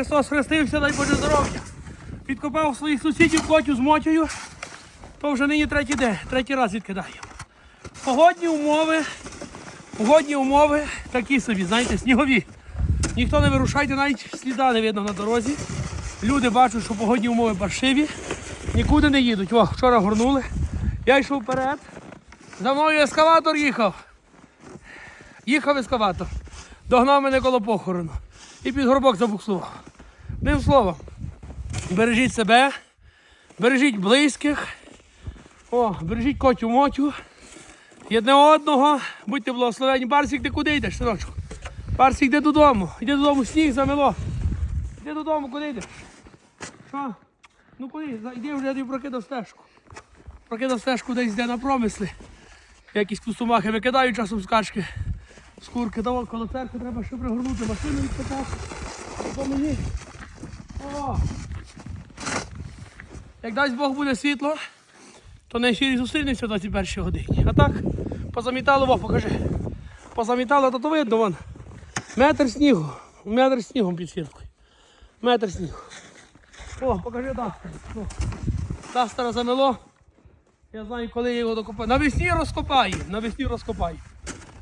Христос хрестився, дай Боже здоров'я. Відкопав своїх сусідів котю з мотію. То вже нині третій день, третій раз відкидаємо. Погодні умови, погодні умови такі собі, знаєте, снігові. Ніхто не вирушайте, навіть сліда не видно на дорозі. Люди бачать, що погодні умови паршиві, нікуди не їдуть. О, вчора горнули. Я йшов вперед. За мною ескаватор їхав. Їхав ескаватор. Догнав мене коло похорону. І під горбок забуксував. Одним словом, бережіть себе, бережіть близьких. О, бережіть котю мотю. Єдне одного, будьте благословені. Барсик, ти куди йдеш, синочку? Барсик, йди додому. Йди додому, сніг замело. Йди додому, куди йдеш? Що? Ну куди? Йди вже я прокидав стежку. Прокидав стежку десь йде на промисли. Якісь кустомахи викидають часом з качки. З курки. Давай коло церкви треба ще пригорнути машину відкатати. По мені. О! Як дасть Бог буде світло, то на ефірі зустрінемося о 21 годині. А так, позамітало, во, покажи. Позамітало, то то видно вон. Метр снігу. Метр снігом під фіркою. Метр снігу. О, покажи Дастера. Дастера замело. Я знаю, коли я його докопаю. Навесні розкопаю, навесні розкопаю.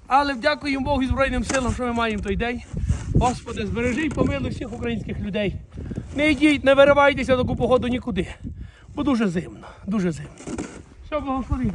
Але дякуємо Богу і Збройним силам, що ми маємо той день. Господи, збережи і помилуй всіх українських людей. Не йдіть, не виривайтеся таку погоду нікуди. Бо дуже зимно, дуже зимно. Все, благослови.